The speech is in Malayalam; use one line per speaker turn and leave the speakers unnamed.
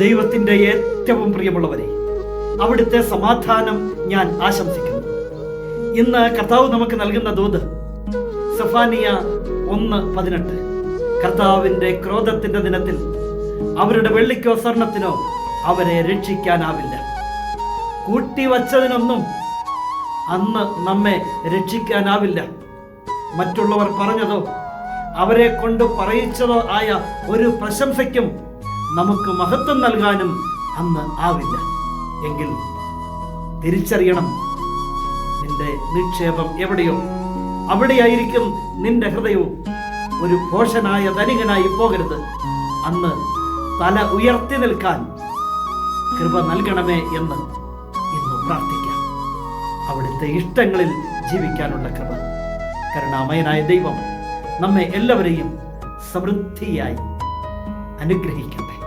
ദൈവത്തിന്റെ ഏറ്റവും പ്രിയമുള്ളവരെ അവിടുത്തെ സമാധാനം ഞാൻ ആശംസിക്കുന്നു. ഇന്ന് കർത്താവ് നമുക്ക് നൽകുന്ന ദൂത് സഫാനിയ ഒന്ന് പതിനെട്ട്. കർത്താവിന്റെ ക്രോധത്തിന്റെ ദിനത്തിൽ അവരുടെ വെള്ളിക്കോ സ്വർണത്തിനോ അവരെ രക്ഷിക്കാനാവില്ല. കൂട്ടിവച്ചതിനൊന്നും അന്ന് നമ്മെ രക്ഷിക്കാനാവില്ല. മറ്റുള്ളവർ പറഞ്ഞതോ അവരെ കൊണ്ട് പറയിച്ചതോ ആയ ഒരു പ്രശംസയ്ക്കും നമുക്ക് മഹത്വം നൽകാനും അന്ന് ആവില്ല. എങ്കിൽ തിരിച്ചറിയണം നിന്റെ നിക്ഷേപം എവിടെയോ? അവിടെയായിരിക്കും നിന്റെ ഹൃദയവും. ഒരു പോഷനായ ധനികനായി പോകരുത്. അന്ന് തല ഉയർത്തി നിൽക്കാൻ കൃപ നൽകണമേ എന്ന് ഇന്ന് പ്രാർത്ഥിക്കാം. അവിടുത്തെ ഇഷ്ടങ്ങളിൽ ജീവിക്കാനുള്ള കൃപ. കരുണാമയനായ ദൈവം നമ്മെ എല്ലാവരെയും സമൃദ്ധിയായി അനുഗ്രഹിക്കട്ടെ.